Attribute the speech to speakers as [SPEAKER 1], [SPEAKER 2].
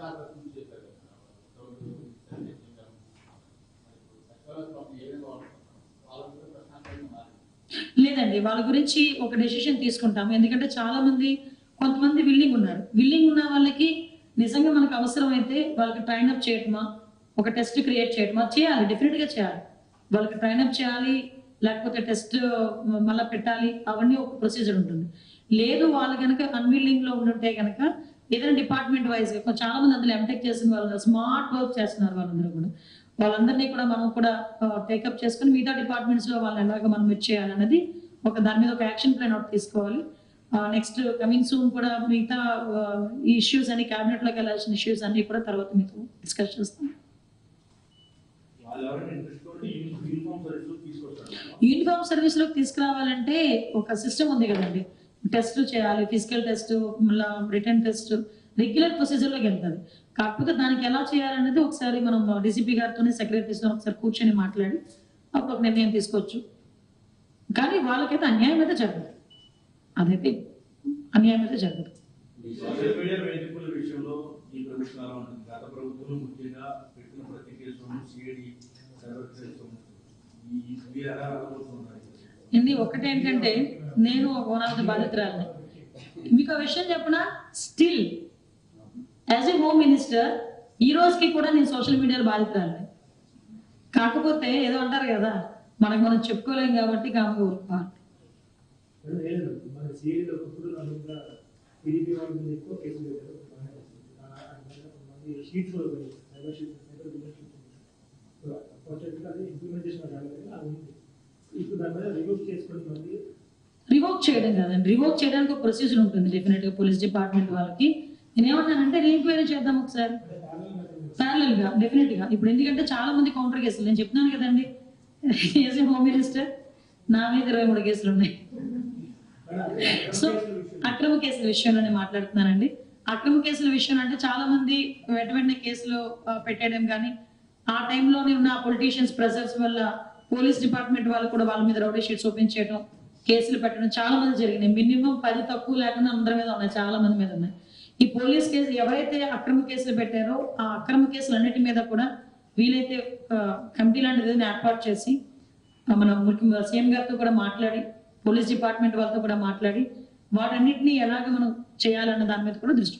[SPEAKER 1] Corporation నుంచి
[SPEAKER 2] లేదండి వాళ్ళ గురించి ఒక డెసిషన్ తీసుకుంటాము. ఎందుకంటే చాలా మంది కొంతమంది విల్లింగ్ ఉన్నారు. విల్లింగ్ ఉన్న వాళ్ళకి నిజంగా మనకు అవసరం అయితే వాళ్ళకి ట్రైన్ అప్ చేయటమా ఒక టెస్ట్ క్రియేట్ చేయటమా చేయాలి డెఫినెట్గా చేయాలి. వాళ్ళకి ట్రైన్ అప్ చేయాలి లేకపోతే టెస్ట్ మళ్ళీ పెట్టాలి అవన్నీ ఒక ప్రొసీజర్ ఉంటుంది. లేదు వాళ్ళు కనుక అన్విల్లింగ్లో ఉంటే కనుక ఏదైనా డిపార్ట్మెంట్ వైజ్ చాలా మంది అందులో ఎంటెక్ చేసిన వాళ్ళు స్మార్ట్ వర్క్ చేస్తున్నారు వాళ్ళందరూ కూడా. వాళ్ళందరినీ కూడా మనం కూడా టేకప్ చేసుకుని మిగతా డిపార్ట్మెంట్స్లో వాళ్ళని ఎలాగ మనం చేయాలన్నది ఒక దాని మీద ఒక యాక్షన్ ప్లాన్ ఒకటి తీసుకోవాలి. నెక్స్ట్ కమింగ్ సూన్ కూడా మిగతా ఇష్యూస్ అన్ని క్యాబినెట్లోకి వెళ్ళాల్సిన ఇష్యూస్ అన్ని కూడా తర్వాత మీతో డిస్కస్ చేస్తాం.
[SPEAKER 3] యూనిఫామ్
[SPEAKER 2] సర్వీస్లోకి తీసుకురావాలంటే ఒక సిస్టమ్ ఉంది కదండి. టెస్ట్ చేయాలి ఫిజికల్ టెస్ట్ మళ్ళీ రిటర్న్ టెస్ట్ రెగ్యులర్ ప్రొసీజర్లోకి వెళ్తుంది. కాకపోతే దానికి ఎలా చేయాలనేది ఒకసారి మనం డీసీపీ గారితో సెక్రటరీస్తో ఒకసారి కూర్చొని మాట్లాడి అప్పుడు ఒక నిర్ణయం తీసుకోవచ్చు. కానీ వాళ్ళకైతే అన్యాయం అయితే జరగదు. అదైతే అన్యాయం అయితే జరగదు. ఇది ఒకటేంటంటే నేను వన్ ఆఫ్ ద బాధితురాలని. మీకు ఆ విషయం చెప్పిన? Still as a home minister ఈ రోజుకి కూడా నేను సోషల్ మీడియాలో బాధితురాలని. కాకపోతే ఏదో అంటారు కదా మనకు మనం చెప్పుకోలేం కాబట్టి కాముగా ఊరుకోవాలి
[SPEAKER 4] ఇప్పుడు దాని మీద రివ్యూ చేసుకుని మళ్ళీ.
[SPEAKER 2] చేయడం కాదండి. రివోక్ చేయడానికి ఒక ప్రొసీజర్ ఉంటుంది డెఫినెట్గా పోలీస్ డిపార్ట్మెంట్ వాళ్ళకి నేను ఏమన్నానంటే రీఎంక్వైరీ చేద్దాం ఒకసారి.
[SPEAKER 4] అంటే
[SPEAKER 2] ప్యానల్గా డెఫినెట్గా. ఇప్పుడు ఎందుకంటే చాలా మంది కౌంటర్ కేసులు నేను చెప్తున్నాను కదండి. ఏజ్ హోమ్ మినిస్టర్ నా మీద ఇరవై మూడు కేసులు ఉన్నాయి. సో అక్రమ కేసుల విషయంలోనే మాట్లాడుతున్నానండి. అక్రమ కేసుల విషయం అంటే చాలా మంది వెంట వెంటనే కేసులు పెట్టేయడం కానీ ఆ టైంలోనే ఉన్న పొలిటీషియన్స్ ప్రెజర్స్ వల్ల పోలీస్ డిపార్ట్మెంట్ వాళ్ళు కూడా వాళ్ళ మీద రౌడీ షీట్స్ ఓపెన్ చేయడం కేసులు పెట్టడం చాలా మంది జరిగినాయి. మినిమం పది తక్కువ లేకుండా అందరి మీద ఉన్నాయి చాలా మంది మీద ఉన్నాయి. ఈ పోలీస్ కేసు ఎవరైతే అక్రమ కేసులు పెట్టారో ఆ అక్రమ కేసులన్నిటి మీద కూడా వీలైతే కమిటీ లాంటిది ఏర్పాటు చేసి మన సీఎం గారితో కూడా మాట్లాడి పోలీస్ డిపార్ట్మెంట్ వాళ్ళతో కూడా మాట్లాడి వాటన్నిటిని ఎలాగ మనం చేయాలన్న దాని మీద కూడా దృష్టి